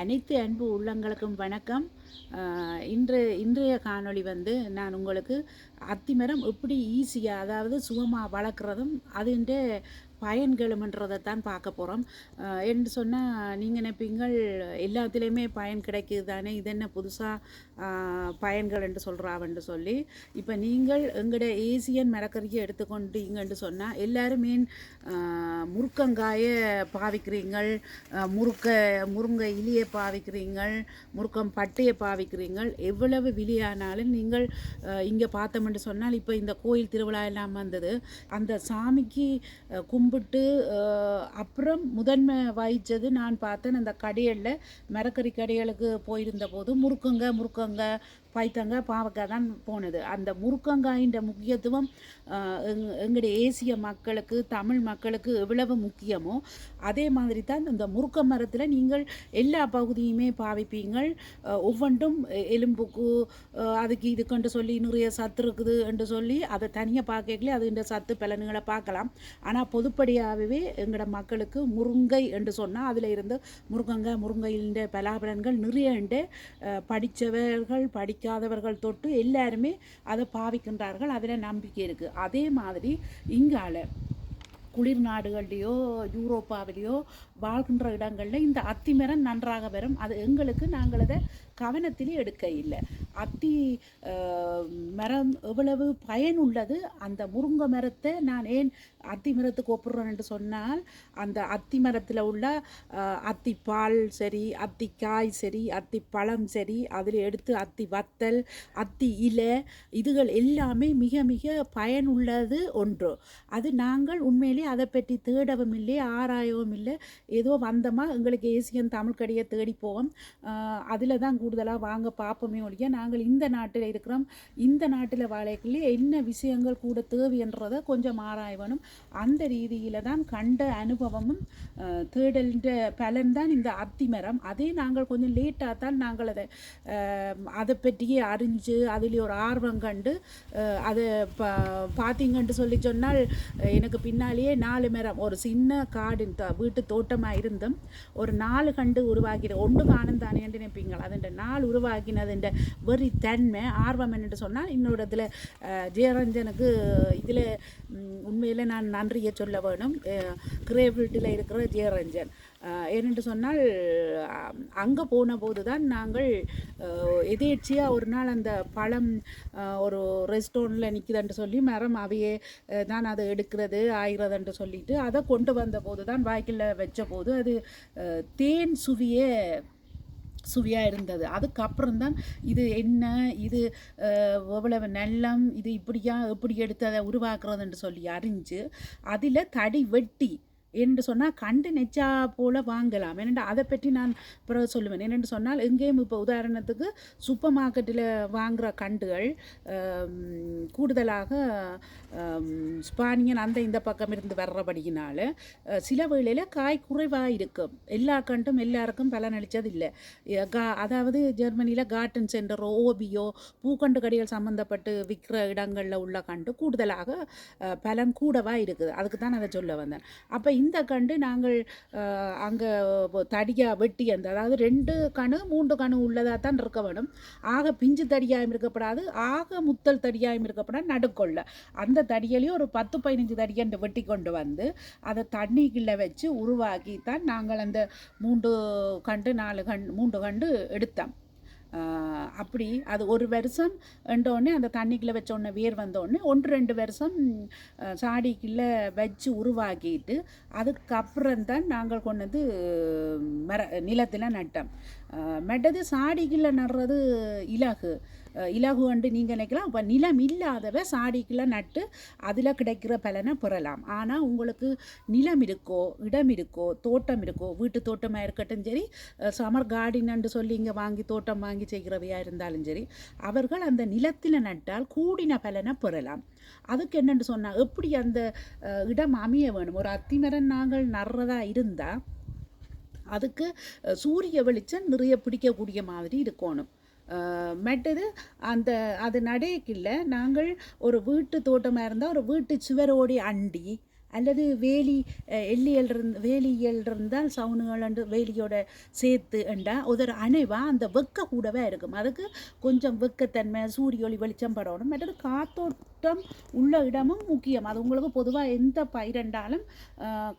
அனைத்து அன்பு உள்ளங்களுக்கும் வணக்கம். இன்று இன்றைய காணொளி வந்து நான் உங்களுக்கு அத்திமரம் எப்படி ஈஸியாக அதாவது சுகமாக வளர்க்குறதும் அதுன்ற பயன்களும்ன்றதை தான் பார்க்க போகிறோம் என்று சொன்னால் நீங்கள் நினைப்பீங்கள் எல்லாத்துலேயுமே பயன் கிடைக்குது தானே இது என்ன புதுசாக பயன்கள் என்று சொல்கிறாவன்னு சொல்லி. இப்போ நீங்கள் எங்களோட ஏசியன் மரக்கறியை எடுத்துக்கொண்டீங்கன்னு சொன்னால் எல்லோரும் மீன் முருக்கங்காயை பாவிக்கிறீங்கள் முறுக்க முருங்கை இலியை பாவிக்கிறீங்கள் முருக்கம் பட்டையை பாவிக்கிறீங்கள் எவ்வளவு விலையானாலும் நீங்கள் இங்கே பார்த்தோம்னு சொன்னால் இப்போ இந்த கோயில் திருவிழா எல்லாம் வந்தது. அந்த சாமிக்கு கும்ப கும்பிட்டு அப்புறம் முதன்மை வகித்தது நான் பார்த்தேன் அந்த கடைகளில் மரக்கறி கடைகளுக்கு போயிருந்த போது முறுக்குங்க முறுக்குங்க பைத்தங்க பாவக்காய் தான் போனது. அந்த முருக்கங்காயின்ற முக்கியத்துவம் எங் எங்களுடைய ஏசிய மக்களுக்கு தமிழ் மக்களுக்கு எவ்வளவு முக்கியமோ அதே மாதிரி தான் இந்த முருக்க மரத்தில் நீங்கள் எல்லா பகுதியுமே பாவிப்பீங்கள். ஒவ்வொன்றும் எலும்புக்கு அதுக்கு இதுக்குன்ட்டு சொல்லி நிறைய சத்து இருக்குது என்று சொல்லி அதை தனியாக பார்க்கல அது இந்த சத்து பலன்களை பார்க்கலாம். ஆனால் பொதுப்படியாகவே எங்களோட மக்களுக்கு முருங்கை என்று சொன்னால் அதில் இருந்து முருங்கங்க முருங்கையின்ற பலாபலன்கள் நிறைய படித்தவர்கள் படி படிக்காதவர்கள் தொட்டு எல்லாருமே அதை பாவிக்கின்றார்கள். அதில் நம்பிக்கை இருக்குது அதே மாதிரி இங்கால குளிர்நாடுகள்லேயோ யூரோப்பாவிலேயோ வாழ்கின்ற இடங்களில் இந்த அத்தி மரம் நன்றாக வரும். அது எங்களுக்கு நாங்கள் அதை கவனத்திலே எடுக்க இல்லை அத்தி மரம் எவ்வளவு பயனுள்ளது அந்த முருங்கை மரத்தை நான் ஏன் அத்தி மரத்துக்கு ஒப்புறேன் என்று சொன்னால் அந்த அத்தி மரத்தில் உள்ள அத்தி பால் சரி அத்தி காய் சரி அத்தி பழம் சரி அதில் எடுத்து அத்தி வத்தல் அத்தி இலை இதுகள் எல்லாமே மிக மிக பயனுள்ளது ஒன்று. அது நாங்கள் உண்மையிலே அதை பற்றி தேடவும் இல்லை ஆராயவும் இல்லை. ஏதோ வந்தோமா எங்களுக்கு ஏசியன் தமிழ் கடையை தேடி போவோம். அதில் தான் கூடுதலாக வாங்க பார்ப்போமே ஒழிய நாங்கள் இந்த நாட்டில் இருக்கிறோம். இந்த நாட்டில் வாழைக்குள்ளே என்ன விஷயங்கள் கூட தேவைன்றதை கொஞ்சம் ஆராய்வனும் அந்த ரீதியில் தான் கண்ட அனுபவமும் அஹ், தேடல்ன்ற பலன் தான் இந்த அத்திமரம் அதே நாங்கள் கொஞ்சம் லேட்டாக தான் நாங்கள் அதை அதை பற்றியே அறிஞ்சு அதில் ஒரு ஆர்வம் கண்டு அதை பா பார்த்தீங்கன்ட்டு சொல்லி சொன்னால் எனக்கு பின்னாலேயே நாலு மரம். ஒரு சின்ன காடு வீட்டு வீட்டு தோட்டமாக இருந்தும் ஒரு நாலு கண்டு உருவாகிற ஒன்று காணும் தானே என்று நினைப்பீங்கள். அதுன்ற நாள் உருவாக்கினதுன்ற வெறி தன்மை ஆர்வம் என்னென்று சொன்னால் இன்னொரு இதில் ஜெயரஞ்சனுக்கு இதில் உண்மையில் நான் நன்றியை சொல்ல வேணும். கிரேவில்ட்டில் இருக்கிற ஜெயரஞ்சன். ஏனென்று சொன்னால் அங்கே போன போது தான் நாங்கள் எதேச்சியாக ஒரு நாள் அந்த பழம் ஒரு ரெஸ்டாரண்ட்டில் நிற்குதுன்ட்டு சொல்லி மரம் அவையே நான் தான் அதை எடுக்கிறது ஆயிரதுன்ட்டு சொல்லிட்டு அதை கொண்டு வந்த போது தான் வாய்க்கில் வச்ச போது அது தேன் சுவியே சுவையாக இருந்தது. அதுக்கப்புறம் தான் இது என்ன இது எவ்வளவு நல்லம் இது இப்படியா எப்படி எடுத்து அதை உருவாக்குறதுன்னு சொல்லி அறிஞ்சு அதில் தடி வெட்டி என்று சொன்னால் கண்டு நெச்சா போல் வாங்கலாம். ஏனென்று அதை பற்றி நான் பிறகு சொல்லுவேன். என்னென்று சொன்னால் எங்கேயும் இப்போ உதாரணத்துக்கு சூப்பர் மார்க்கெட்டில் வாங்குகிற கண்டுகள் கூடுதலாக ஸ்பானியன் அந்த இந்த பக்கம் இருந்து வர்றபடியினால் சில வேளையில் காய் குறைவாக இருக்கும். எல்லா கண்டும் எல்லாருக்கும் பலனளித்தது இல்லை கா அதாவது ஜெர்மனியில் கார்டன் சென்டரோ ஓபியோ பூக்கண்டு கடைகள் சம்மந்தப்பட்டு விற்கிற இடங்களில் உள்ள கண்டு கூடுதலாக பலன் கூடவாக இருக்குது. அதுக்கு தான் அதை சொல்ல வந்தேன். அப்போ இந்த கண்டு நாங்கள் அங்கே தடியாக வெட்டி அந்த அதாவது ரெண்டு கணு மூன்று கணு உள்ளதாக தான் இருக்க வேணும். ஆக பிஞ்சு தடியாயும் இருக்கப்படாது ஆக முத்தல் தடியாயும் இருக்கப்படாது நடுக்கொள்ள. அந்த தடியிலையும் ஒரு பத்து பதினஞ்சு தடியண்டு வெட்டி கொண்டு வந்து அதை தண்ணிக்குள்ளே வச்சு உருவாக்கி தான் நாங்கள் அந்த மூன்று கண்டு நாலு கண் மூன்று கண்டு எடுத்தோம். அப்படி. அது ஒரு வருஷம் உடனே அந்த தண்ணிக்குள்ளே வச்சோடனே வேர் வந்தோடனே ஒன்று ரெண்டு வருஷம் சாடிக்குள்ளே வச்சு உருவாக்கிட்டு அதுக்கப்புறம் தான் நாங்கள் கொண்டு வந்து மர நிலத்தில் நட்டோம். மெட்டது சாடிக்குள்ளே நடுறது இலகு. இலகு வந்து நீங்கள் நினைக்கலாம். இப்போ நிலம் இல்லாதவ சாடிக்குள்ளே நட்டு அதில் கிடைக்கிற பலனை பெறலாம். ஆனால் உங்களுக்கு நிலம் இருக்கோ இடம் இருக்கோ தோட்டம் இருக்கோ வீட்டு தோட்டமாக இருக்கட்டும் சரி சமர் கார்டின்னு சொல்லி இங்கே வாங்கி தோட்டம் வாங்கி செய்கிறவையாக இருந்தாலும் சரி அவர்கள் அந்த நிலத்தில் நட்டால் கூடின பலனை பெறலாம். அதுக்கு என்னென்னு சொன்னால் எப்படி அந்த இடம் அமைய வேணும்? ஒரு அத்திமரம் நாங்கள் நடுறதா இருந்தால் அதுக்கு சூரிய வெளிச்சம் நிறைய பிடிக்கக்கூடிய மாதிரி இருக்கணும். மற்றது அந்த அது நடையக்கில்ல. நாங்கள் ஒரு வீட்டு தோட்டமாக இருந்தால் ஒரு வீட்டு சுவரோடி அண்டி அல்லது வேலி எள்ளியல் எல்லியல் இருந்து வேலியல் இருந்தால் சவுனுகள் அண்டு வேலியோட சேர்த்து என்றா ஒரு அணைவா அந்த வெக்க கூடவே இருக்கும். அதுக்கு கொஞ்சம் வெக்கத்தன்மை சூரிய ஒளி வெளிச்சம் படணும். மற்றது காத்தோட்டம் உள்ள இடமும் முக்கியம். அது உங்களுக்கு பொதுவாக எந்த பயிரண்டாலும்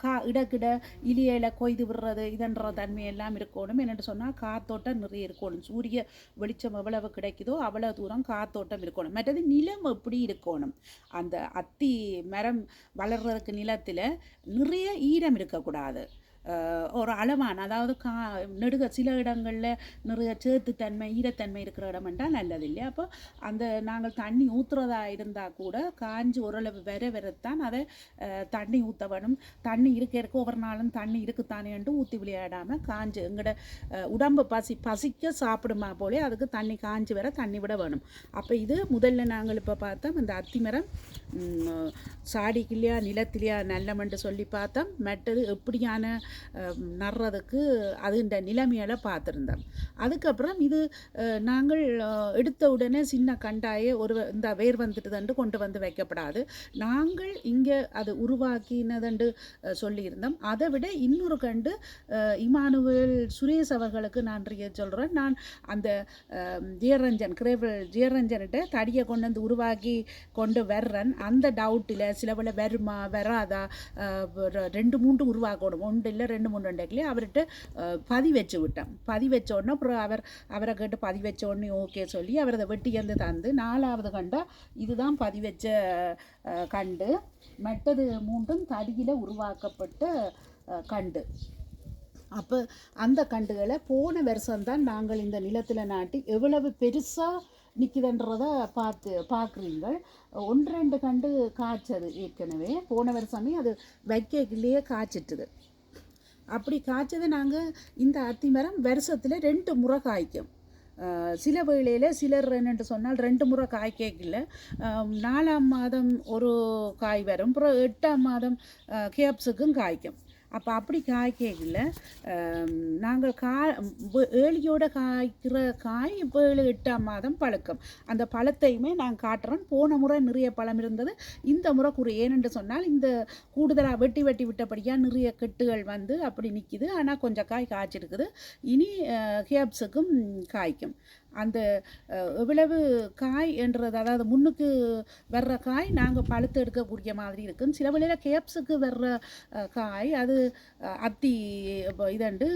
கா இடக்கிட இலியில கொய்து விடுறது இதன்ற தன்மை எல்லாம் இருக்கணும். என்னென்னு சொன்னால் காத்தோட்டம் நிறைய இருக்கணும். சூரிய வெளிச்சம் எவ்வளவு கிடைக்குதோ அவ்வளோ தூரம் காத்தோட்டம் இருக்கணும். மற்றது நிலம் எப்படி இருக்கணும்? அந்த அத்தி மரம் வளர்றதுக்கு நிலத்தில் நிறைய ஈரம் இருக்கக்கூடாது. ஒரு அளவான அதாவது கா நெடுக சில இடங்களில் நிறைய சேத்துத்தன்மை ஈரத்தன்மை இருக்கிற இடம் என்றால் நல்லது இல்லையா அப்போ அந்த நாங்கள் தண்ணி ஊற்றுறதா இருந்தால் கூட காஞ்சி ஓரளவு வர வரத்தான் அதை தண்ணி ஊற்ற வேணும் தண்ணி இருக்க இருக்க ஒவ்வொரு நாளும் தண்ணி இருக்குத்தானேன்ட்டு ஊற்றி விளையாடாமல் காஞ்சு எங்களோட உடம்பு பசி பசிக்க சாப்பிடுமா போலே அதுக்கு தண்ணி காஞ்சி வர தண்ணி விட வேணும். அப்போ இது முதல்ல நாங்கள் இப்போ பார்த்தோம் இந்த அத்திமரம் ம், சாடிக்கிலையா நிலத்திலையா நல்லமென்று சொல்லி பார்த்தோம். மற்றது எப்படியான நடுறதுக்கு அதுன்ற நிலைமையில பார்த்துருந்தோம் அதுக்கப்புறம் இது நாங்கள் எடுத்த உடனே சின்ன கண்டாயே ஒரு இந்த வேர் வந்துட்டுதண்டு கொண்டு வந்து வைக்கப்படாது. நாங்கள் இங்கே அது உருவாக்கினதண்டு சொல்லியிருந்தோம். அதை விட இன்னொரு கண்டு இமானுவேல் சுரேஷ் அவர்களுக்கு நான் சொல்கிறேன் நான் அந்த ஜெயரஞ்சன் கிரேவல் ஜெயரஞ்சன்கிட்ட தடியை கொண்டு வந்து உருவாக்கி கொண்டு வர்றேன். அந்த டவுட்டில் சிலவில் வருமா வராதா ஒரு ரெண்டு மூன்று உருவாக்கணும். ஒன்று இல்லை ரெண்டு மூணு ரெண்டுக்குள்ளே அவர்கிட்ட பதி வச்சு விட்டேன். பதி வச்சோடனே அப்புறம் அவர் அவரை கேட்டு பதி வச்சோடனே ஓகே சொல்லி அவர் அதை வெட்டியிருந்து தந்து நாலாவது கண்டா இதுதான் பதி வச்ச கண்டு. மற்றது மூன்றும் தடியில் உருவாக்கப்பட்ட கண்டு. அப்போ அந்த கண்டுகளை போன வருஷம்தான் நாங்கள் இந்த நிலத்தில் நாட்டி எவ்வளவு பெருசாக நிற்குதுன்றத பார்த்து பார்க்குறீங்க ஒன்று ரெண்டு கண்டு காய்ச்சது ஏற்கனவே. போன வருஷமே அது வைக்கலையே காய்ச்சிட்டுது. அப்படி காய்ச்சதை நாங்கள் இந்த அத்திமரம் வருஷத்தில் ரெண்டு முறை காய்க்கும். சில வேளையில் சிலர் என்னென்று சொன்னால் ரெண்டு முறை காய்க்கல நாலாம் மாதம் ஒரு காய் வரும். அப்புறம் எட்டாம் மாதம் கேப்ஸுக்கும் காய்க்கும். அப்போ அப்படி காய்க்கல நாங்கள் கா ஏழியோட காய்க்கிற காய் இப்போ ஏழு எட்டாம் மாதம் பழக்கம். அந்த பழத்தையுமே நான் காட்டுறேன். போன முறை நிறைய பழம் இருந்தது. இந்த முறை குறை ஏனென்று சொன்னால் இந்த கூடுதலாக வெட்டி வெட்டி விட்டபடியாக நிறைய கெட்டுகள் வந்து அப்படி நிற்கிது ஆனால் கொஞ்சம் காய் காய்ச்சிருக்குது. இனி ஹேப்ஸுக்கும் காய்க்கும். அந்த எவ்வளவு காய் என்றது அதாவது முன்னுக்கு வர்ற காய் நாங்கள் பழுத்து எடுக்கக்கூடிய மாதிரி இருக்கும் சில வேளையில் கேப்ஸுக்கு வர்ற காய் அது அத்தி இதண்டு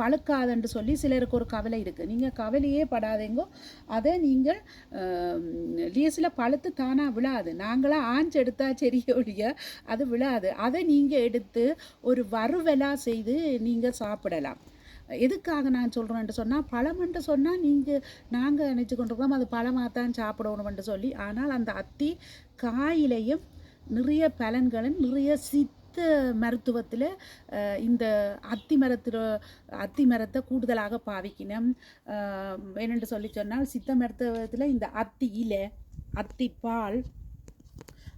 பழுக்காதுன்னு சொல்லி சிலருக்கு ஒரு கவலை இருக்குது நீங்கள் கவலையே படாதீங்கோ. அதை நீங்கள் லீஸில் பழுத்து தானாக விழாது. நாங்களாம் ஆஞ்சு எடுத்தா சரியொழிய அது விழாது. அதை நீங்கள் எடுத்து ஒரு வறுவலாக செய்து நீங்கள் சாப்பிடலாம். எதுக்காக நான் சொல்கிறேன்ட்டு சொன்னால் பழம்ன்ட்டு சொன்னால் நீங்கள் நாங்கள் நினச்சி கொண்டிருக்கோம் அது பழமாக தான் சாப்பிடணும்ன்ட்டு சொல்லி ஆனால் அந்த அத்தி காயிலையும் நிறைய பலன்களும் நிறைய சித்த மருத்துவத்தில் இந்த அத்தி மரத்தில் அத்தி மரத்தை கூடுதலாக பாவிக்கணும். என்னென்று சொல்லி சொன்னால் சித்த மருத்துவத்தில் இந்த அத்தி இலை அத்தி பால்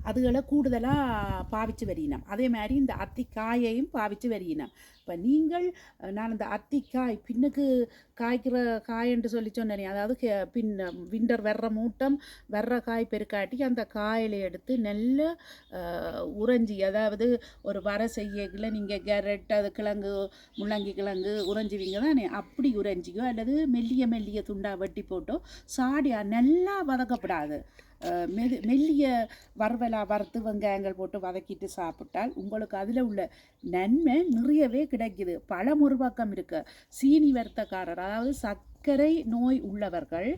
அதுகளை கூடுதலாக பாவிச்சு வரியினம் அதே மாதிரி இந்த அத்திக்காயையும் பாவிச்சு வரியினம் இப்போ நீங்கள் நான் இந்த அத்திக்காய் பின்னுக்கு காய்க்கிற காய் என்று சொல்லி சொன்னேனே அதாவது கே- பின் விண்டர் வர்ற மூட்டம் வர்ற காய் பெருக்காட்டி அந்த காயில் எடுத்து நல்ல உறைஞ்சி அதாவது ஒரு வர செய்யக்கில் நீங்கள் கேரட் அது கிழங்கு முள்ளங்கி கிழங்கு உறைஞ்சுவீங்க தானே அப்படி உறைஞ்சிக்கோ அல்லது மெல்லிய மெல்லிய துண்டாக வெட்டி போட்டோ சாடியா நல்லா வதக்கப்படாது. மெது மெல்லிய வறுவலா வறுத்து வெங்காயங்கள் போட்டு வதக்கிட்டு சாப்பிட்டால் உங்களுக்கு அதில் உள்ள நன்மை நிறையவே கிடைக்குது. பழம் ஒரு பக்கம் இருக்கு. சீனி வருத்தக்காரர் அதாவது சர்க்கரை நோய் உள்ளவர்கள்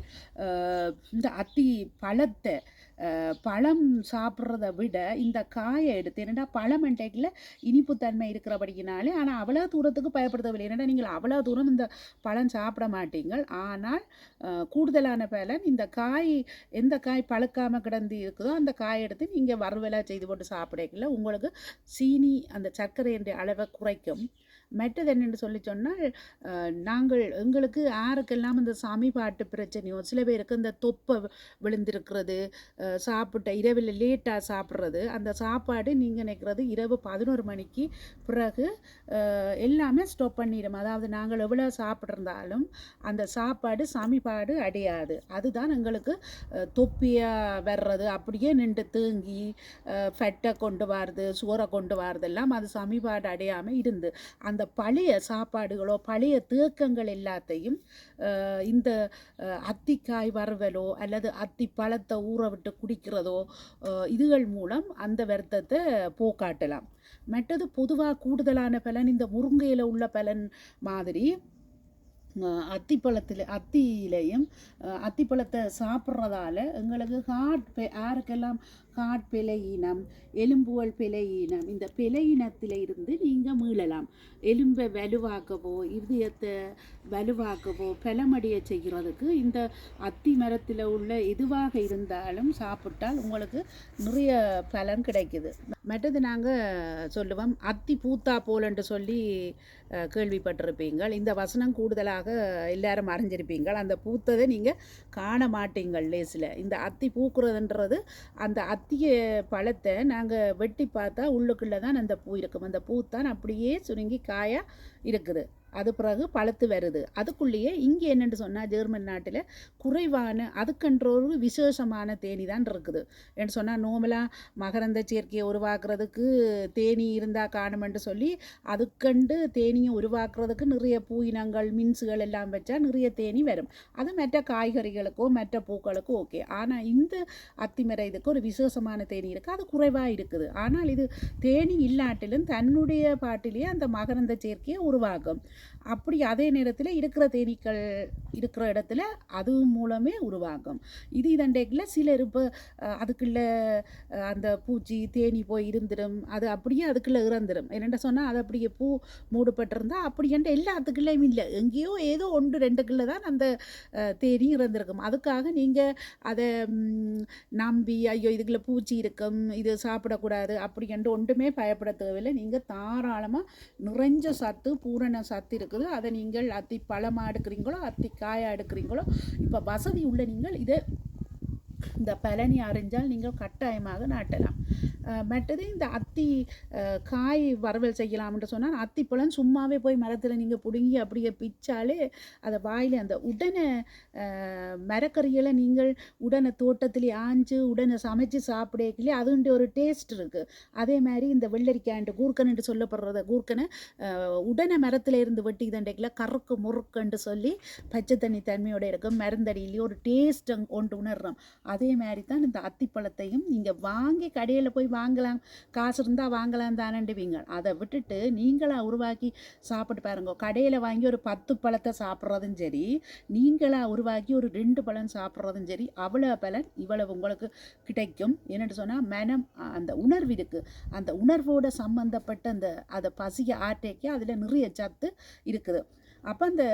இந்த அத்தி பழத்தை பழம் சாப்பிட்றத விட இந்த காயை எடுத்து என்னடா பழம் இன்டேக்கில் இனிப்புத்தன்மை இருக்கிறபடியினாலே ஆனால் அவ்வளோ தூரத்துக்கு பயப்படுத்தவில்லை என்னடா நீங்கள் அவ்வளோ தூரம் இந்த பழம் சாப்பிட மாட்டீங்கள். ஆனால் கூடுதலான பலன் இந்த காய் எந்த காய் பழுக்காமல் கிடந்து இருக்குதோ அந்த காய் எடுத்து நீங்கள் வறுவலாக செய்து போட்டு சாப்பிடக்கல உங்களுக்கு சீனி அந்த சர்க்கரையினுடைய அளவை குறைக்கும். மற்றது என்னென்னு சொல்லி சொன்னால் நாங்கள் எங்களுக்கு யாருக்கெல்லாம் இந்த சாமி பாட்டு பிரச்சனையோ சில பேருக்கு இந்த தொப்பை விழுந்திருக்கிறது சாப்பிட்ட இரவில் லேட்டாக சாப்பிட்றது அந்த சாப்பாடு நீங்கள் நினைக்கிறது இரவு பதினோரு மணிக்கு பிறகு எல்லாமே ஸ்டாப் பண்ணிடும். அதாவது நாங்கள் எவ்வளோ சாப்பிட்ருந்தாலும் அந்த சாப்பாடு சமிபாடு அடையாது. அதுதான் எங்களுக்கு தொப்பியாக வர்றது. அப்படியே நின்று தேங்கி ஃபெட்டை கொண்டு வரது சுவரை கொண்டு வரதெல்லாம் அது சமிபாடு அடையாமல் இருந்து. அந்த பழைய சாப்பாடுகளோ பழைய தேக்கங்கள் எல்லாத்தையும் இந்த அத்திக்காய் வறுவலோ அல்லது அத்தி பழத்தை ஊற விட்டு குடிக்கிறதோ இதுகள் மூலம் அந்த வருத்தத்தை போக்காட்டலாம். மற்றது பொதுவாக கூடுதலான பலன் இந்த முருங்கையில் உள்ள பலன் மாதிரி அத்திப்பழத்தில் அத்தியிலையும் அத்திப்பழத்தை சாப்பிட்றதால எங்களுக்கு ஹார்ட் யாருக்கெல்லாம் காட்பிலை இனம் பிழையினம் எலும்புகள் இனம் இந்த பிழையினத்தில் இருந்து நீங்கள் மீளலாம். எலும்பை வலுவாக்கவோ இதயத்தை வலுவாக்கவோ பலமடைய செய்கிறதுக்கு இந்த அத்தி மரத்தில் உள்ள எதுவாக இருந்தாலும் சாப்பிட்டால் உங்களுக்கு நிறைய பலன் கிடைக்குது. மற்றது நாங்கள் சொல்லுவோம் அத்தி பூத்தா போலன்று சொல்லி கேள்விப்பட்டிருப்பீங்கள். இந்த வசனம் கூடுதலாக எல்லாரும் அறிஞ்சிருப்பீங்கள். அந்த பூத்ததை நீங்கள் காண மாட்டீங்கள் லேசில். இந்த அத்தி பூக்குறதுன்றது அந்த அத்திய பழத்தை நாங்கள் வெட்டி பார்த்தா உள்ளுக்குள்ளே தான் அந்த பூ இருக்கும். அந்த பூ தான் அப்படியே சுருங்கி காயாக இருக்குது. அது பிறகு பழுத்து வருது. அதுக்குள்ளேயே இங்கே என்னென்னு சொன்னால் ஜெர்மன் நாட்டில் குறைவான அதுக்கென்ற ஒரு விசேஷமான தேனி தான் இருக்குது. என்று சொன்னால் நோமலாக மகரந்த சேர்க்கையை உருவாக்குறதுக்கு தேனி இருந்தால் காணுமென்று சொல்லி அதுக்கண்டு தேனியை உருவாக்குறதுக்கு நிறைய பூயினங்கள் மின்ஸுகள் எல்லாம் வச்சா நிறைய தேனி வரும். அது மற்ற காய்கறிகளுக்கோ மற்ற பூக்களுக்கோ ஓகே. ஆனால் இந்த அத்திமரை இதுக்கு ஒரு விசேஷமான தேனி இருக்குது அது குறைவாக இருக்குது. ஆனால் இது தேனி இல்லாட்டிலும் தன்னுடைய பாட்டிலேயே அந்த மகரந்த சேர்க்கையை உருவாக்கும். அப்படி அதே நேரத்தில் இருக்கிற தேனீக்கள் இருக்கிற இடத்துல அது மூலமே உருவாகும். இது இதண்டைக்குள்ள சிலர் இப்போ அதுக்குள்ள அந்த பூச்சி தேனி போய் இருந்துடும் அது அப்படியே அதுக்குள்ளே இறந்துடும் என்னென்ன சொன்னால் அது அப்படியே பூ மூடப்பட்டிருந்தா அப்படின்ட்டு எல்லாத்துக்குள்ளேயும் இல்லை. எங்கேயோ ஏதோ ஒன்று ரெண்டுக்குள்ளே தான் அந்த தேனி இறந்துருக்கும். அதுக்காக நீங்கள் அதை நம்பி ஐயோ இதுக்குள்ளே பூச்சி இருக்கும் இது சாப்பிடக்கூடாது அப்படின்ட்டு ஒன்றுமே பயப்பட தேவையில்லை. நீங்கள் தாராளமாக நிறைஞ்ச சத்து பூரண சத்து இருக்குது அதை நீங்கள் அத்தி பழமாக எடுக்கிறீங்களோ அத்தி காயாக எடுக்கிறீங்களோ இப்போ வசதி உள்ள நீங்கள் இதை இந்த பழனி அறிஞ்சால் நீங்கள் கட்டாயமாக நாட்டலாம். மற்றது இந்த அத்தி காய் வறுவல் என்று சொன்னால் அத்திப்பழம் சும்மாவே போய் மரத்தில் நீங்கள் பிடுங்கி அப்படியே பிச்சாலே அதை வாயில் அந்த உடனே அஹ், மரக்கறிகளை நீங்கள் உடனே தோட்டத்திலே ஆஞ்சு உடனே சமைச்சு சாப்பிடக்கலையே அதுன்ற ஒரு டேஸ்ட் இருக்குது அதே மாதிரி இந்த வெள்ளரிக்காய்ன்ட்டு கூர்க்கன்ட்டு சொல்லப்படுறத கூர்க்கனை உடனே மரத்தில் இருந்து வெட்டி தண்டைக்கில் கறுக்கு முறுக்குன்னு சொல்லி பச்சை தண்ணி தன்மையோட இருக்கும். மருந்தடியிலேயே ஒரு டேஸ்ட் ஒன்று உணர்றோம். அதே மாதிரி தான் இந்த அத்திப்பழத்தையும் நீங்கள் வாங்கி கடையில் போய் வாங்கலாம். காசு இருந்தால் வாங்கலாம் தானண்டுவீங்க அதை விட்டுட்டு நீங்களாக உருவாக்கி சாப்பிட்டு பாருங்க. கடையில் வாங்கி ஒரு பத்து பழத்தை சாப்பிட்றதும் சரி நீங்களாக உருவாக்கி ஒரு ரெண்டு பழம் சாப்பிட்றதும் சரி அவ்வளோ பலன் இவ்வளவு உங்களுக்கு கிடைக்கும். என்னென்னு சொன்னால் மனம் அந்த உணர்வு இருக்குது அந்த உணர்வோட சம்பந்தப்பட்ட அந்த அதை பசிய ஆட்டைக்கு அதில் நிறைய சத்து இருக்குது. அப்போ அந்த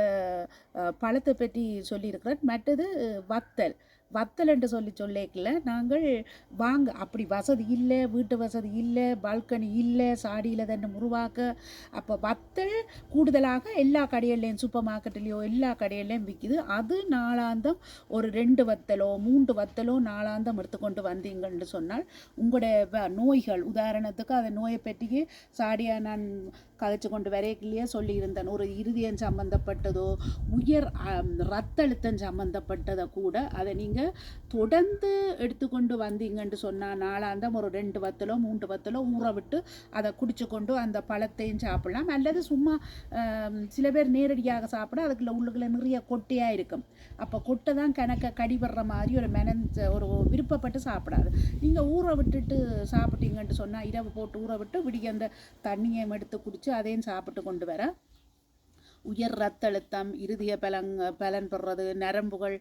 பழத்தை பற்றி சொல்லியிருக்கிறேன் மற்றது வத்தல். வத்தல் என்று சொல்லி சொல்லிக்கல நாங்கள் வாங்க அப்படி வசதி இல்லை வீட்டு வசதி இல்லை பால்கனி இல்லை சாடியில் தன்னை உருவாக்க அப்போ வத்தல் கூடுதலாக எல்லா கடையிலையும் சூப்பர் மார்க்கெட்லேயோ எல்லா கடையிலையும் விற்கிது அது நாளாந்தம் ஒரு ரெண்டு வத்தலோ மூன்று வத்தலோ நாளாந்தம் எடுத்துக்கொண்டு வந்தீங்கன்னு சொன்னால் உங்களுடைய நோய்கள் உதாரணத்துக்கு அந்த நோயை பற்றி சாடியாக நான் கதைச்சு கொண்டு வரையிலேயே சொல்லியிருந்தேன். ஒரு இருதயம் சம்பந்தப்பட்டதோ உயர் ரத்த அழுத்தம் சம்பந்தப்பட்டதை கூட அதை நீங்கள் தொடர்ந்து எடுத்துக்கொண்டு வந்தீங்கன்னு சொன்னால் நாளாந்தம் ஒரு ரெண்டு வத்தலோ மூன்று வத்தலோ ஊற விட்டு அதை குடிச்சு கொண்டு அந்த பழத்தையும் சாப்பிடலாம். அல்லது சும்மா சில பேர் நேரடியாக சாப்பிட அதுக்குள்ள உள்ளுக்குள்ள நிறைய கொட்டையாக இருக்கும். அப்போ கொட்டை தான் கணக்க கடிபடுற மாதிரி ஒரு மெனஞ்ச ஒரு விருப்பப்பட்டு சாப்பிடாது. நீங்கள் ஊற விட்டுட்டு சாப்பிட்டீங்கன்ட்டு சொன்னால் இரவு போட்டு ஊற விட்டு விடிய அந்த தண்ணியை எடுத்து குடிச்சு அதையும் சாப்பிட்டு கொண்டு வர. உயர் ரத்த அழுத்தம் இருதய பலங் பலன் பெறுறது நரம்புகள்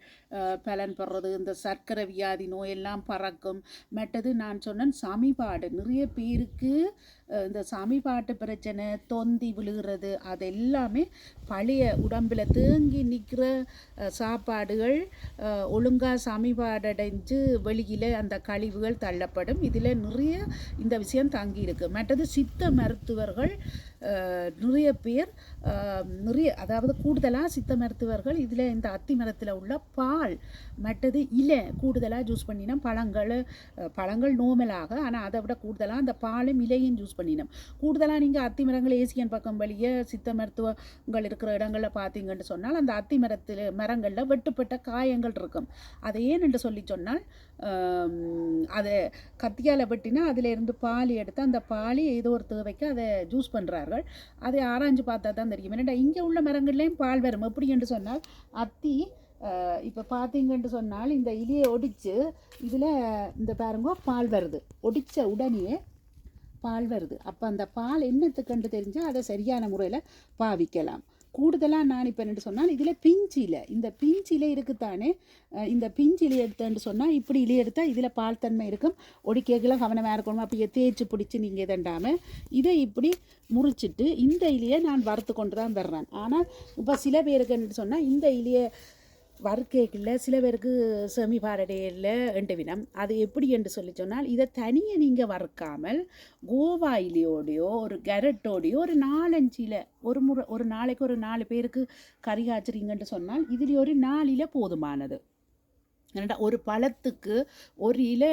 பலன் பெறுறது இந்த சர்க்கரை வியாதி நோயெல்லாம் பறக்கும். மற்றது நான் சொன்னேன் சமிபாடு நிறைய பேருக்கு இந்த சமிபாட்டு பிரச்சனை தொந்தி விழுகிறது அது எல்லாமே பழைய உடம்பில் தேங்கி நிற்கிற சாப்பாடுகள் ஒழுங்காக சமிபாடடைஞ்சு வெளியில் அந்த கழிவுகள் தள்ளப்படும். இதில் நிறைய இந்த விஷயம் தங்கி இருக்குது மற்றது சித்த மருத்துவர்கள் நிறைய பேர் நிறைய அதாவது கூடுதலாக சித்த மருத்துவர்கள் இதில் இந்த அத்தி மரத்தில் உள்ள பால் மற்றது இலை கூடுதலாக ஜூஸ் பண்ணினா பழங்கள் பழங்கள் நோமலாக ஆனால் அதை விட கூடுதலாக அந்த பாலும் இலையும் ஜூஸ் பண்ணினோம். கூடுதலாக நீங்கள் அத்திமரங்கள் ஏசியன் பக்கம் வழியே சித்த மருத்துவங்கள் இருக்கிற இடங்களில் பார்த்தீங்கன்னு சொன்னால் அந்த அத்தி மரத்தில் மரங்களில் வெட்டுப்பட்ட காயங்கள் இருக்கும். அதை ஏன் என்று சொல்லி சொன்னால் அதை கத்தியால் வெட்டினா அதில் இருந்து பால் எடுத்து அந்த பாலி ஏதோ ஒரு தேவைக்கு அதை ஜூஸ் பண்ணுறார்கள் அதை ஆராய்ஞ்சு பார்த்தா தான் தெரியும். ஏன்னா இங்கே உள்ள மரங்கள்லேயும் பால் வரும். எப்படி என்று சொன்னால் அத்தி இப்போ பார்த்தீங்கன்னு சொன்னால் இந்த இலையை ஒடிச்சு இதில் இந்த பாருங்க பால் வருது. ஒடித்த உடனே பால் வருது. அப்போ அந்த பால் என்னத்துக்கண்டு தெரிஞ்சால் அதை சரியான முறையில் பாவிக்கலாம். கூடுதலாக நான் இப்போ என்ன சொன்னால் இதில் பிஞ்சில இந்த பிஞ்சில இருக்குத்தானே? அஹ் இந்த பிஞ்சில எடுத்தேன்னு சொன்னால் இப்படி இலையை எடுத்தால் இதில் பால் தன்மை இருக்கும். ஒடிக்கைகளை கவனமாக இருக்கணும். அப்படியே தேய்ச்சி பிடிச்சி நீங்கள் இதண்டாமல் இதை இப்படி முறிச்சிட்டு இந்த இலையை நான் வறுத்து கொண்டு தான் வர்றேன். ஆனால் இப்போ சில பேருக்கு என்ன சொன்னால் இந்த இலையை வறுக்கைக்குள்ள சில பேருக்கு செமி பாரடையில் எண்டுவினம் அது எப்படி என்று சொல்லி சொன்னால் இதை தனியாக நீங்கள் வறுக்காமல் கோவாயிலையோடையோ ஒரு கேரட்டோடையோ ஒரு நாலஞ்சில் ஒரு முறை ஒரு நாளைக்கு ஒரு நாலு பேருக்கு கறி காய்ச்சிறீங்கன்னு சொன்னால் இதில் ஒரு நாளில் போதுமானது. ஏன்னாடா ஒரு பழத்துக்கு ஒரு இலை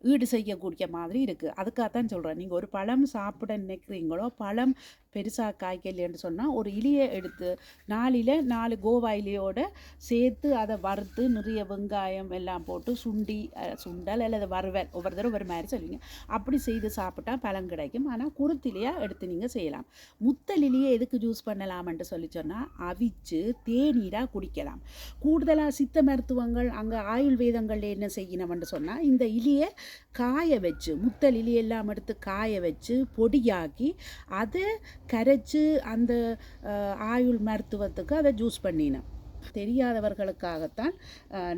ஈடு செய்யக்கூடிய மாதிரி இருக்குது அதுக்காகத்தான் சொல்கிறேன் நீங்கள் ஒரு பழம் சாப்பிட நினைக்கிறீங்களோ பழம் பெருசாக காய்க்கலைன்னு சொன்னால் ஒரு இலியை எடுத்து நாலில் நாலு கோவா இலியோட சேர்த்து அதை வறுத்து நிறைய வெங்காயம் எல்லாம் போட்டு சுண்டி சுண்டல் அல்லது வறுவல் ஒவ்வொரு தடவை ஒரு மாதிரி சொல்லுவீங்க. அப்படி செய்து சாப்பிட்டா பழம் கிடைக்கும். ஆனால் குருத்திலையாக எடுத்து நீங்கள் செய்யலாம். முத்தலிலேயே எதுக்கு ஜூஸ் பண்ணலாம்ன்ட்டு சொல்லி சொன்னால் அவிச்சு தேநீராக குடிக்கலாம். கூடுதலாக சித்த மருத்துவங்கள் அங்கே ஆயுர்வேதங்களில் என்ன செய்யணும்னு சொன்னால் இந்த இலியை காய வச்சு முத்தல் இலி எல்லாம் எடுத்து காய வச்சு பொடியாக்கி அதை கரைச்சு அந்த ஆயுள் மருத்துவத்துக்கு அதை ஜூஸ் பண்ணினேன். தெரியாதவர்களுக்காகத்தான்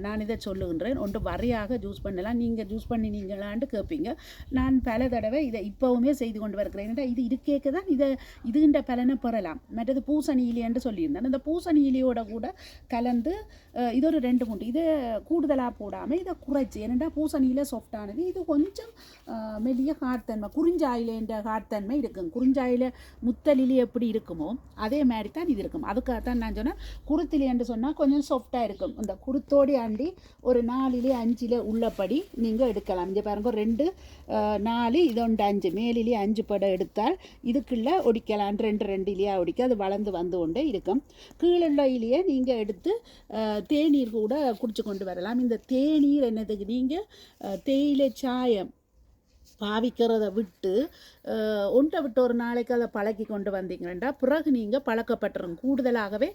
நான் இதை சொல்லுகின்றேன். ஒன்று வரையாக ஜூஸ் பண்ணலாம். நீங்கள் ஜூஸ் பண்ணினீங்களான்னு கேட்பீங்க நான் பல தடவை இதை இப்போவுமே செய்து கொண்டு வருகிறேன். இது இருக்கேக்க தான் இதை இதுகின்ற பலனை பெறலாம். மற்றது பூசணி இலைன்னு சொல்லியிருந்தேன். அந்த பூசணி இலையோட கூட கலந்து இது ஒரு ரெண்டு மூணு இதை கூடுதலாக போடாமல் இதை குறைச்சி ஏனெண்டா பூசணியில் சாஃப்டானது இது கொஞ்சம் மெல்லிய கார்த்தன்மை குறிஞ்சாயிலேன்ற கார்த்தன்மை இருக்கும். குறிஞ்சாயில முத்தலிலி எப்படி இருக்குமோ அதே மாதிரி தான் இது இருக்கும். அதுக்காக தான் நான் சொன்னேன். குருத்திலி என்று சொன்னால் கொஞ்சம் சாஃப்டாக இருக்கும். இந்த குருத்தோடி ஆண்டி ஒரு நாலிலே அஞ்சில் உள்ளபடி நீங்கள் எடுக்கலாம். இங்கே பாருங்க ரெண்டு நாலு இதொண்டு அஞ்சு. மேலிலே அஞ்சு படம் எடுத்தால் இதுக்குள்ளே ஒடிக்கலாம். ரெண்டு ரெண்டு ஒடிக்க. அது வளர்ந்து வந்து கொண்டே இருக்கும். கீழுள்ள நீங்கள் எடுத்து தேநீர் கூட குடிச்சு கொண்டு வரலாம். இந்த தேநீர் என்னதுக்கு நீங்கள் தேயிலை சாயம் பாவிக்கிறத விட்டு ஒன்றை விட்டு ஒரு நாளைக்கு அதை பழக்கி கொண்டு வந்தீங்கன்னா பிறகு நீங்கள் பழக்கப்பட்டுரும். கூடுதலாகவே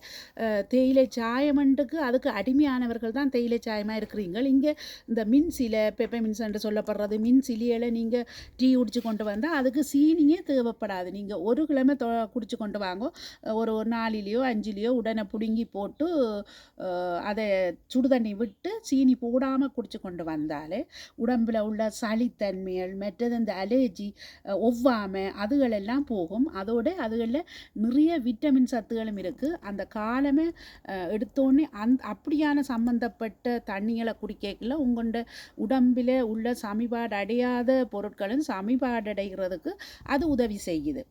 தேயிலை சாயமண்டுக்கு அதுக்கு அடிமையானவர்கள் தான் தேயிலை சாயமாக இருக்கிறீங்க இங்கே இந்த மின் சிலை பெப்பை மின்சன்று சொல்லப்படுறது மின் சிலியில் நீங்கள் டீ குடிச்சு கொண்டு வந்தால் அதுக்கு சீனியே தேவைப்படாது. நீங்கள் ஒரு கிழமை தொ குடிச்சு கொண்டு வாங்க. ஒரு ஒரு நாளிலேயோ அஞ்சுலேயோ உடனே பிடுங்கி போட்டு அதை சுடுதண்ணி விட்டு சீனி போடாமல் குடிச்சு கொண்டு வந்தாலே உடம்பில் உள்ள சளித்தன்மைகள் மற்றது இந்த அலர்ஜி ஒவ்வாமை அதுகளெல்லாம் போகும். அதோடு அதுகளில் நிறைய விட்டமின் சத்துகளும் இருக்குது அந்த காலமே எடுத்தோடனே அந் அப்படியான சம்பந்தப்பட்ட தண்ணிகளை குடிக்கல உங்களோட உடம்பில் உள்ள சமிபாடு அடையாத பொருட்களும் சமிபாடு அடைகிறதுக்கு அது உதவி செய்யுது.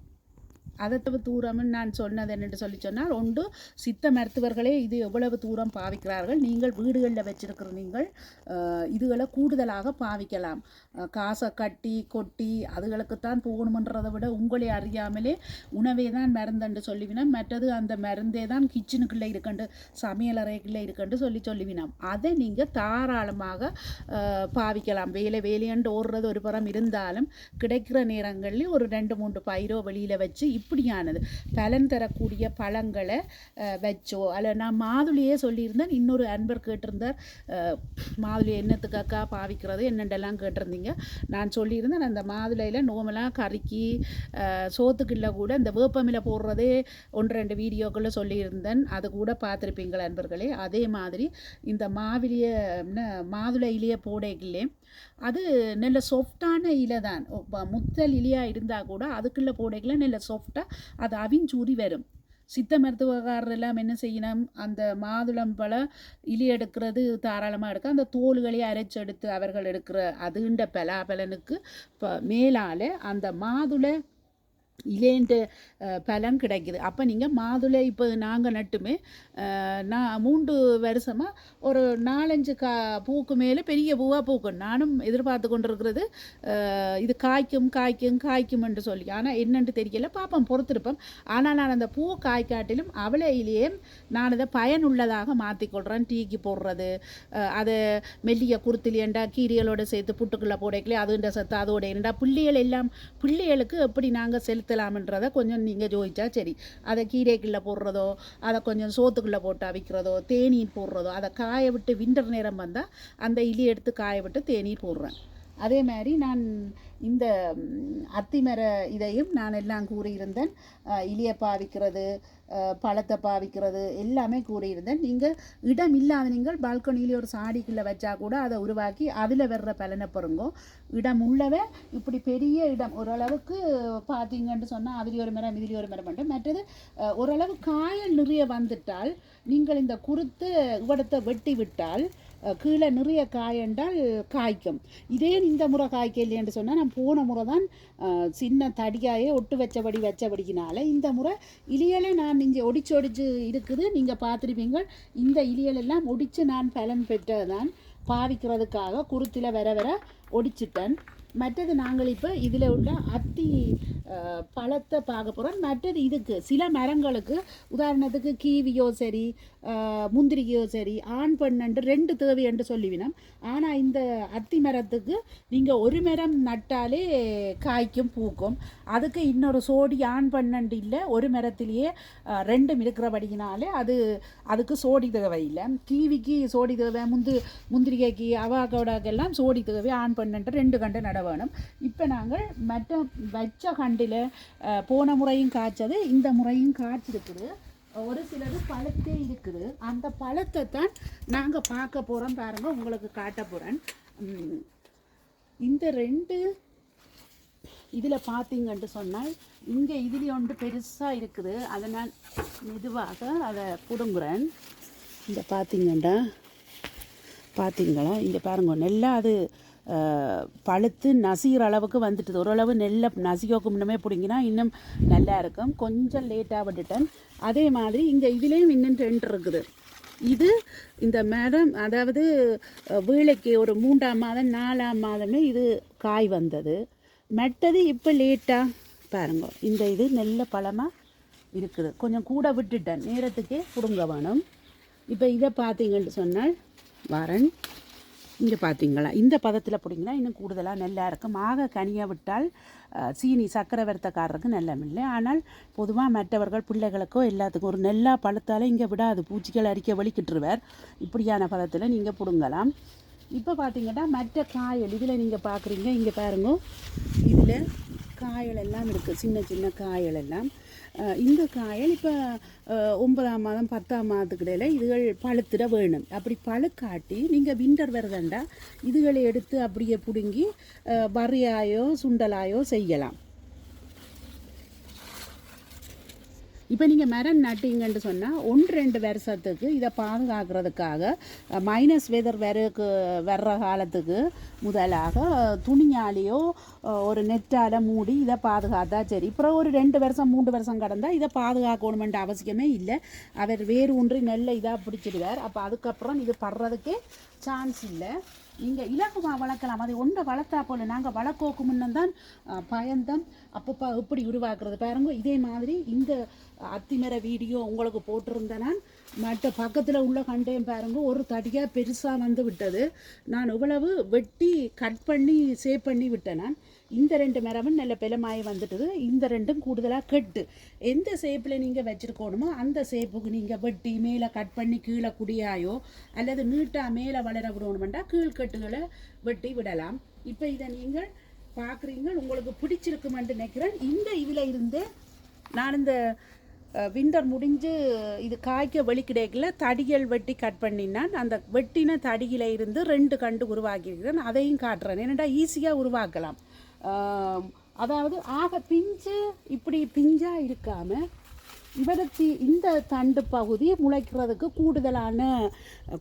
அதை தவிர தூரம்னு நான் சொன்னது என்னென்று சொல்லி சொன்னால் ஒன்று சித்த மருத்துவர்களே இது எவ்வளவு தூரம் பாவிக்கிறார்கள்? நீங்கள் வீடுகளில் வச்சிருக்கிற நீங்கள் இதுகளை கூடுதலாக பாவிக்கலாம். காசை கட்டி கொட்டி அதுகளுக்குத்தான் போகணுமன்றதை விட உங்களை அறியாமலே உணவே தான் மருந்துண்டு சொல்லிவினோம். மற்றது அந்த மருந்தே தான் கிச்சனுக்குள்ளே இருக்கண்டு சமையல் அறைக்குள்ளே இருக்கண்டு சொல்லி சொல்லிவினோம். அதை நீங்கள் தாராளமாக பாவிக்கலாம். வேலை வேலையண்டு ஓடுறது ஒரு புறம் இருந்தாலும் கிடைக்கிற நேரங்களில் ஒரு ரெண்டு மூன்று பயிரோ வெளியில் வச்சு இப்படியானது. பலன் தரக்கூடிய பழங்களை வச்சோ அல்ல நான் மாதுளையே சொல்லியிருந்தேன். இன்னொரு அன்பர் கேட்டிருந்தார். அஹ், மாதுளை என்னத்துக்காக்கா பாவிக்கிறது என்னென்னலாம் கேட்டிருந்தீங்க. நான் சொல்லியிருந்தேன் அந்த மாதுளையில் நோமெல்லாம் கறிக்கி சோத்துக்குள்ள கூட இந்த வேப்பமில போடுறதே ஒன்று ரெண்டு வீடியோக்குள்ளே சொல்லியிருந்தேன். அது கூட பார்த்துருப்பீங்கள் அன்பர்களே. அதே மாதிரி இந்த மாவிலிய மாதுளையிலேயே மாதுளை இலையை போடைகளே அது நல்ல சாஃப்டான இலை தான் முத்தல் இலையாக இருந்தால் கூட அதுக்குள்ளே போடைகளை நல்ல சாஃப்டாக அது அவிஞ்சூறி வரும். சித்த மருத்துவக்காரர் எல்லாம் என்ன செய்யணும்? அந்த மாதுளம் இலி எடுக்கிறது தாராளமாக எடுக்க அந்த தோல்களை அரைச்செடுத்து அவர்கள் எடுக்கிற அதுண்ட பலாபலனுக்கு இப்போ மேலால் அந்த மாதுளை இலேண்டு பலன் கிடைக்குது. அப்போ நீங்கள் மாதுளை இப்போ நாங்கள் நட்டுமே நான் மூன்று வருஷமாக ஒரு நாலஞ்சு கா பூக்கு மேலே பெரிய பூவாக பூக்கும். நானும் எதிர்பார்த்து கொண்டிருக்கிறது இது காய்க்கும் காய்க்கும் காய்க்கும் என்று சொல்லி. ஆனால் என்னென்று தெரியல. பார்ப்போம் பொறுத்திருப்போம். ஆனால் நான் அந்த பூ காய்க்காட்டிலும் அவளையிலேயே நான் இதை பயனுள்ளதாக மாற்றிக்கொள்கிறேன் டீக்கு போடுறது அதை மெல்லிய குருத்திலேண்டா கீரைகளோட சேர்த்து புட்டுக்குள்ளே போடைக்கலே அதுன்ற சத்து அதோட என்னடா பிள்ளைகள் எல்லாம் பிள்ளைகளுக்கு எப்படி நாங்கள் செலுத்தலாம்ன்றதை கொஞ்சம் நீங்கள் ஜோதிச்சா சரி. அதை கீரைக்குள்ளே போடுறதோ அதை கொஞ்சம் சோத்துக்குள்ளே போட்டு அவிக்கிறதோ தேநீர் போடுறதோ அதை காய விட்டு விண்டர் நேரம் வந்தால் அந்த இலி எடுத்து காய விட்டு தேநீர் போடுறேன். அதே மாதிரி நான் இந்த அத்திமர இதையும் நான் எல்லாம் கூறியிருந்தேன். இலியை பாவிக்கிறது பழத்தை பாவிக்கிறது எல்லாமே கூறியிருந்தேன். நீங்கள் இடம் இல்லாத நீங்கள் பால்கனியில் ஒரு சாடிக்குள்ளே வச்சா கூட அதை உருவாக்கி அதில் வர்ற பலனை பெறுங்கோ இடம் உள்ளவ இப்படி பெரிய இடம் ஓரளவுக்கு பார்த்தீங்கன்னு சொன்னால் அதில் ஒரு மரம் இதில் ஒரு மரம் மட்டும். மற்றது ஓரளவு காயல் நிறைய வந்துட்டால் நீங்கள் இந்த குருத்து இவடத்தை வெட்டி விட்டால் கீழே நிறைய காயண்டால் காய்க்கும். இதே இந்த முறை காய்க்க என்று சொன்னால் நான் போன முறை தான் சின்ன தடியாயே ஒட்டு வச்சபடி வச்சபடிக்கினால இந்த முறை இலியலை நான் இங்கே ஒடிச்சு ஒடிச்சு இருக்குது. நீங்கள் பார்த்துருப்பீங்க இந்த இலியலெல்லாம் ஒடிச்சு நான் பலன் பெற்றதான் பாவிக்கிறதுக்காக குருத்தில் வர வர ஒடிச்சிட்டேன். மற்றது நாங்கள் இப்போ இதில் உள்ள அத்தி பழத்தை பார்க்க போகிறோம் மற்றது இதுக்கு சில மரங்களுக்கு உதாரணத்துக்கு கீவியோ சரி அஹ், முந்திரிக்கையோ சரி ஆண் பெண்ணண்டு ரெண்டு தேவை என்று சொல்லிவினோம். ஆனால் இந்த அத்தி மரத்துக்கு நீங்கள் ஒரு மரம் நட்டாலே காய்க்கும் பூக்கும். அதுக்கு இன்னொரு சோடி ஆண் பெண்ணண்டு இல்லை ஒரு மரத்திலேயே ரெண்டும் இருக்கிறபடியினாலே அது அதுக்கு சோடி தேவை இல்லை. கீவிக்கு சோடி தேவை முந்து முந்திரிகைக்கு அவாக்கோடாக்கெல்லாம் சோடி தேவை ஆண் பெண்ணண்டு ரெண்டு கண்டு நட வேணும். இப்போ நாங்கள் மற்ற வச்ச கண்டில் போன முறையும் காய்ச்சது இந்த முறையும் காய்ச்சிருக்குது. ஒரு சிலது பழத்தே இருக்குது. அந்த பழத்தை தான் நாங்கள் பார்க்க போகிறோம் பாருங்க உங்களுக்கு காட்ட போகிறேன் இந்த ரெண்டு இதில் பார்த்தீங்கன்ட்டு சொன்னால் இங்கே இதுலேயே ஒன்று பெருசாக இருக்குது. அதை நான் மெதுவாக அதை பிடுங்குறேன். இந்த பார்த்தீங்கண்டா? பார்த்தீங்களா? இங்கே பாருங்க நெல்லாக அது பழுத்து நசிகிற அளவுக்கு வந்துட்டுது. ஓரளவு நெல்லை நசிக்க முன்னமே பிடிங்கினா இன்னும் நல்லா இருக்கும். கொஞ்சம் லேட்டாக விட்டுட்டேன். அதே மாதிரி இங்கே இதுலேயும் இன்னும் டென்ட் இருக்குது. இது இந்த மேடம் அதாவது அஹ், வீளைக்கு ஒரு மூன்றாம் மாதம் நாலாம் மாதமே இது காய் வந்தது. மெட்டது இப்போ லேட்டாக பாருங்க இந்த இது நெல்ல பழமாக இருக்குது. கொஞ்சம் கூட விட்டுட்டேன். நேரத்துக்கே பிடுங்க வேணும். இப்போ இதை பார்த்தீங்கன்னு சொன்னால் வரன் இங்கே பார்த்தீங்களா இந்த பதத்தில் பிடிங்கன்னா இன்னும் கூடுதலாக நெல்லாக இருக்கும் ஆக கனியை விட்டால் சீனி சக்கரை வறுத்தக்காரருக்கு நல்லமில்லை. ஆனால் பொதுவாக மற்றவர்கள் பிள்ளைகளுக்கோ எல்லாத்துக்கும் ஒரு நெல்லா பழுத்தாலே இங்கே விடாது. பூச்சிகள் அரிக்க வலிக்கிட்டுருவார். இப்படியான பதத்தில் நீங்கள் பிடுங்கலாம். இப்போ பார்த்தீங்கன்னா மற்ற காயல் இதில் நீங்கள் பார்க்குறீங்க இங்கே பாருங்க. இதில் காயல் எல்லாம் இருக்குது சின்ன சின்ன காயல் எல்லாம். இந்த காயல் இப்போ ஒன்பதாம் மாதம் பத்தாம் மாதத்துக்கு இடையில இதுகள் பழுத்திட வேணும். அப்படி பழுக்காட்டி நீங்கள் விண்டர் வருதண்டா இதுகளை எடுத்து அப்படியே பிடுங்கி அஹ், வரியாயோ சுண்டலாயோ செய்யலாம். இப்போ நீங்கள் மரம் நட்டீங்கன்னு சொன்னால் ஒன்று ரெண்டு வருஷத்துக்கு இதை பாதுகாக்கிறதுக்காக மைனஸ் வெதர் வரக்கு வர்ற காலத்துக்கு முதலாக துணியாலேயோ ஒரு நெட்டால் மூடி இதை பாதுகாத்தா சரி. அப்புறம் ஒரு ரெண்டு வருஷம் மூன்று வருஷம் கடந்தால் இதை பாதுகாக்கணுமென்ற அவசியமே இல்லை. அவர் வேறு ஒன்று நெல்லை இதாக பிடிச்சிடுவார். அப்போ அதுக்கப்புறம் இது படுறதுக்கே சான்ஸ் இல்லை. நீங்கள் இலகுமாக வளர்க்கலாம். அதை ஒன்றை வளர்த்தா போல. நாங்கள் வளர்க்கோக்கு முன்னந்தான் பயந்தம் அப்பப்போ எப்படி உருவாக்குறது பாருங்க. இதே மாதிரி இந்த அத்திமர வீடியோ உங்களுக்கு போட்டிருந்தேன் நான் மற்ற பக்கத்தில் உள்ள கண்டேன் பாருங்க. ஒரு தடியாக பெருசாக வந்து விட்டது. நான் இவ்வளவு வெட்டி கட் பண்ணி சேவ் பண்ணி விட்டேன் நான். இந்த ரெண்டு மரமும் நல்ல பெலமாயி வந்துட்டுது. இந்த ரெண்டும் கூடுதலாக கெட்டு. எந்த சேப்பில் நீங்கள் வச்சுருக்கணுமோ அந்த சேப்புக்கு நீங்கள் வெட்டி மேலே கட் பண்ணி கீழே குடியாயோ அல்லது நீட்டாக மேலே வளர விடணுமெண்டா கீழ்கட்டுகளை வெட்டி விடலாம். இப்போ இதை நீங்கள் பார்க்குறீங்க. உங்களுக்கு பிடிச்சிருக்குமென்று நினைக்கிறேன். இந்த இதில் இருந்து நான் இந்த விண்டர் முடிஞ்சு இது காய்க்க வெளிக்கிடைக்கல தடிகள் வெட்டி கட் பண்ணினான் அந்த வெட்டின தடியில் இருந்து ரெண்டு கண்டு உருவாக்கியிருக்கிறேன் அதையும் காட்டுறேன். என்னடா ஈஸியாக உருவாக்கலாம். அதாவது ஆக பிஞ்சு இப்படி பிஞ்சாக இருக்காமல் இவருக்கு இந்த தண்டு பகுதி முளைக்கிறதுக்கு கூடுதலான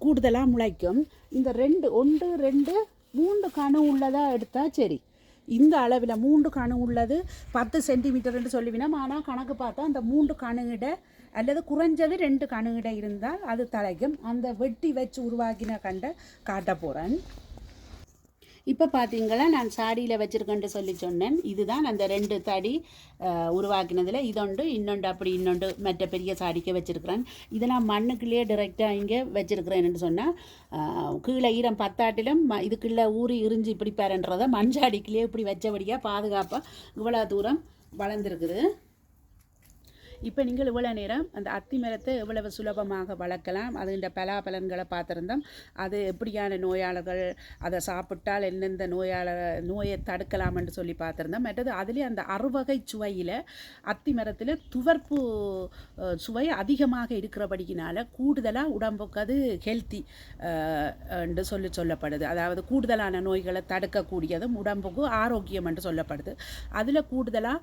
கூடுதலாக முளைக்கும். இந்த ரெண்டு ஒன்று ரெண்டு மூன்று கணு உள்ளதாக எடுத்தால் சரி. இந்த அளவில் மூன்று கணு உள்ளது. பத்து சென்டிமீட்டர்னு சொல்லுவினோம் ஆனால் கணக்கு பார்த்தா அந்த மூன்று கணுகிட அல்லது குறைஞ்சது ரெண்டு கணுகிட இருந்தால் அது தலைக்கும். அந்த வெட்டி வச்சு உருவாக்கின கண்டை காட்ட போகிறேன் இப்போ பார்த்தீங்களா நான் சாடியில் வச்சுருக்கேன்ட்டு சொல்லி சொன்னேன். இதுதான் அந்த ரெண்டு தடி உருவாக்கினதில். இதொண்டு இன்னொன்று அப்படி இன்னொன்று மற்ற பெரிய சாடிக்க வச்சுருக்கிறேன். நான் மண்ணுக்குள்ளேயே டிரெக்டாக இங்கே வச்சுருக்கிறேன்னு சொன்னால் கீழே ஈரம் பத்தாட்டிலும் ம இதுக்குள்ளே ஊறி இறிஞ்சு இப்படி பாருன்றதை மண்சாடிக்குள்ளேயே இப்படி வச்சபடியாக பாதுகாப்பாக இவ்வளோ தூரம் வளர்ந்துருக்குது. இப்போ நீங்கள் இவ்வளோ நேரம் அந்த அத்தி மரத்தை எவ்வளவு சுலபமாக வளர்க்கலாம்? அதுகின்ற பலாபலன்களை பார்த்துருந்தோம். அது எப்படியான நோயாளர்கள் அதை சாப்பிட்டால் எந்தெந்த நோயாளர் நோயை தடுக்கலாம்னு சொல்லி பார்த்துருந்தோம். மற்றது அதுலேயே அந்த அறுவகை சுவையில் அத்தி மரத்தில் துவர்ப்பு சுவை அதிகமாக இருக்கிறபடியினால கூடுதலாக உடம்புக்கு அது ஹெல்த்தி என்று சொல்லி சொல்லப்படுது. அதாவது கூடுதலான நோய்களை தடுக்கக்கூடியதும் உடம்புக்கு ஆரோக்கியம் என்று சொல்லப்படுது. அதில் கூடுதலாக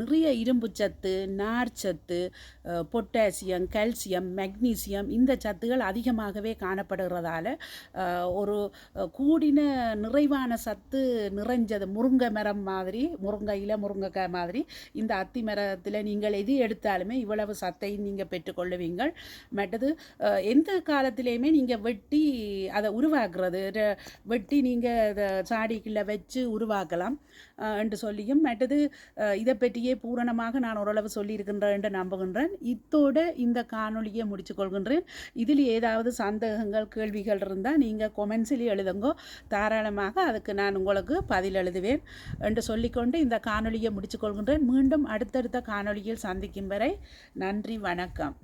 நிறைய இரும்புச்சத்து நார்ச்சத்து அஹ், பொட்டாசியம் கால்சியம் மெக்னீசியம் இந்த சத்துகள் அதிகமாகவே காணப்படுகிறதால ஒரு கூடின நிறைவான சத்து நிறைஞ்சது. முருங்கை மரம் மாதிரி முருங்கையில் முருங்கைக்காய் மாதிரி இந்த அத்தி மரத்தில் நீங்கள் எது எடுத்தாலுமே இவ்வளவு சத்தையும் நீங்கள் பெற்றுக்கொள்ளுவீங்கள் மற்றது எந்த காலத்திலையுமே நீங்கள் வெட்டி அதை உருவாக்குறது வெட்டி நீங்கள் அதை சாடிக்குள்ளே வச்சு உருவாக்கலாம். என்று சொல்லியும் மற்றது இதை பற்றியே பூரணமாக நான் ஓரளவு சொல்லியிருக்கின்றேன் என்று நம்புகின்றேன். இத்தோடு இந்த காணொலியை முடித்து கொள்கின்றேன். இதில் ஏதாவது சந்தேகங்கள் கேள்விகள் இருந்தால் நீங்கள் கொமெண்ட்ஸில் எழுதுங்கோ. தாராளமாக அதுக்கு நான் உங்களுக்கு பதில் எழுதுவேன் என்று சொல்லிக்கொண்டு இந்த காணொலியை முடித்து கொள்கின்றேன். மீண்டும் அடுத்தடுத்த காணொலியில் சந்திக்கும் வரை நன்றி வணக்கம்.